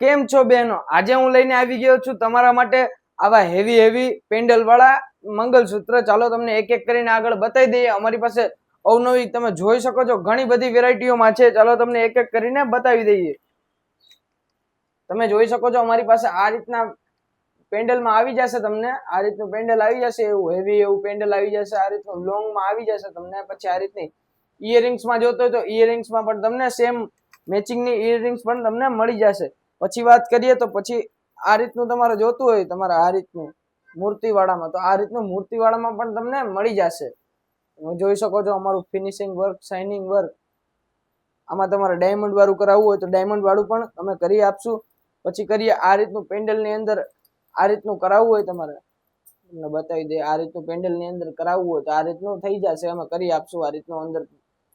કેમ છો બહેનો? આજે હું લઈને આવી ગયો છું તમારા માટે આવા હેવી હેવી પેન્ડલ વાળા મંગલસૂત્ર. ચાલો તમને એક એક કરીને આગળ બતાવી દઈએ. અમારી પાસે અવનવી તમે જોઈ શકો છો, ઘણી બધી વેરાયટીઓમાં છે. ચાલો તમને એક એક કરીને બતાવી દઈએ. તમે જોઈ શકો છો અમારી પાસે આ રીતના પેન્ડલમાં આવી જશે તમને. આ રીતનું પેન્ડલ આવી જશે, એવું હેવી એવું પેન્ડલ આવી જશે. આ રીતનું લોંગમાં આવી જશે તમને. પછી આ રીતની ઇયરિંગ્સમાં જોતો હોય તો ઇયરિંગ્સમાં પણ તમને સેમ મેચિંગની ઇયરિંગ્સ પણ તમને મળી જશે. પછી વાત કરીએ તો પછી આ રીતનું તમારે જોતું હોય, તમારે આ રીતનું મૂર્તિવાળામાં, તો આ રીતનું મૂર્તિવાળામાં પણ તમને મળી જશે. તમે જોઈ શકો છો અમારું ફિનિશિંગ વર્ક શાઇનિંગ વર્ક આમાં તમારે ડાયમંડ વાળું કરાવવું હોય તો ડાયમંડ વાળું પણ અમે કરી આપશું. પછી કરીએ આ રીતનું પેન્ડલની અંદર આ રીતનું કરાવવું હોય તમારે. તમને બતાવી દે આ રીતનું પેન્ડલની અંદર કરાવવું હોય તો આ રીતનું થઈ જશે, અમે કરી આપશું આ રીતનું અંદર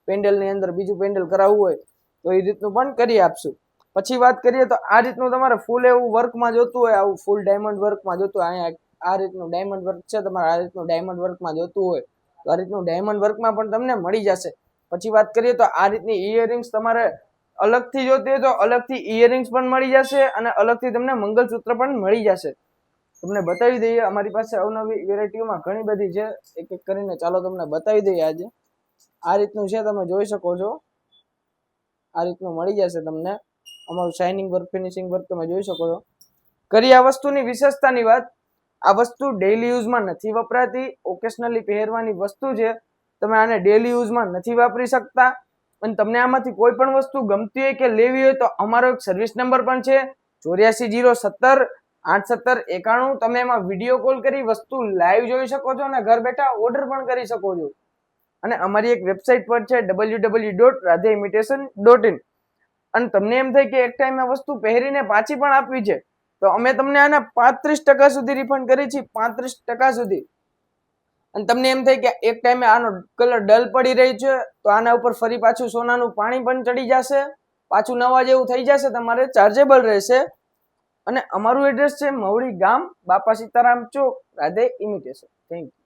પેન્ડલની અંદર બીજું પેન્ડલ કરાવવું હોય તો એ રીતનું પણ કરી આપશું. પછી વાત કરીએ તો આ રીતનું તમારે ફૂલ એવું વર્કમાં જોતું હોય, આવું ફૂલ ડાયમંડ વર્કમાં જોતું હોય, અહીંયા આ રીતનું ડાયમંડ વર્ક છે, તમારે આ રીતનું ડાયમંડ વર્કમાં જોતું હોય, તો આ રીતનું ડાયમંડ વર્કમાં પણ તમને મળી જશે. પછી વાત કરીએ તો આ રીતની ઇયરિંગ્સ તમારે અલગથી જોતી હોય તો અલગથી ઇયરિંગ્સ પણ મળી જશે અને અલગથી તમને મંગલસૂત્ર પણ મળી જશે. તમને બતાવી દઈએ, અમારી પાસે અવનવી વેરાયટીઓમાં ઘણી બધી છે. એક એક કરીને ચાલો તમને બતાવી દઈએ આજે. આ રીતનું છે, તમે જોઈ શકો છો. આ રીતનું મળી જશે તમને. અમારું શાઇનિંગ વર્ક ફિનિશિંગ વર્ક તમે જોઈ શકો છો. કરી આ વસ્તુની વિશેષતાની વાત, આ વસ્તુ ડેઈલી યુઝમાં નથી વપરાતી. ઓકેશનલી પહેરવાની વસ્તુ છે. તમે આને ડેઈલી યુઝમાં નથી વાપરી શકતા. અને તમને આમાંથી કોઈ પણ વસ્તુ ગમતી હોય કે લેવી હોય તો અમારો એક સર્વિસ નંબર પણ છે. ચોર્યાસી જીરો સત્તર, આઠ સત્તર એકાણું. તમે એમાં વીડિયો કોલ કરી વસ્તુ લાઈવ જોઈ શકો છો અને ઘર બેઠા ઓર્ડર પણ કરી શકો છો. અને અમારી એક વેબસાઇટ પર છે W W dot Radhe imitation dot in અને તમને એમ થાય કે એક ટાઈમ વસ્તુ પહેરીને પાછી પણ આપવી છે, તો અમે તમને આના પાંત્રીસ ટકા સુધી રિફંડ કરી છીએ પાંત્રીસ ટકા સુધી. અને તમને એમ થાય કે એક ટાઈમે આનો કલર ડલ પડી રહી છે, તો આના ઉપર ફરી પાછું સોનાનું પાણી પણ ચડી જશે, પાછું નવા જેવું થઈ જશે, તમારે ચાર્જેબલ રહેશે. અને અમારું એડ્રેસ છે મવડી ગામ, બાપા સીતારામ ચોક, રાધે ઇમિટેશન થેન્ક યુ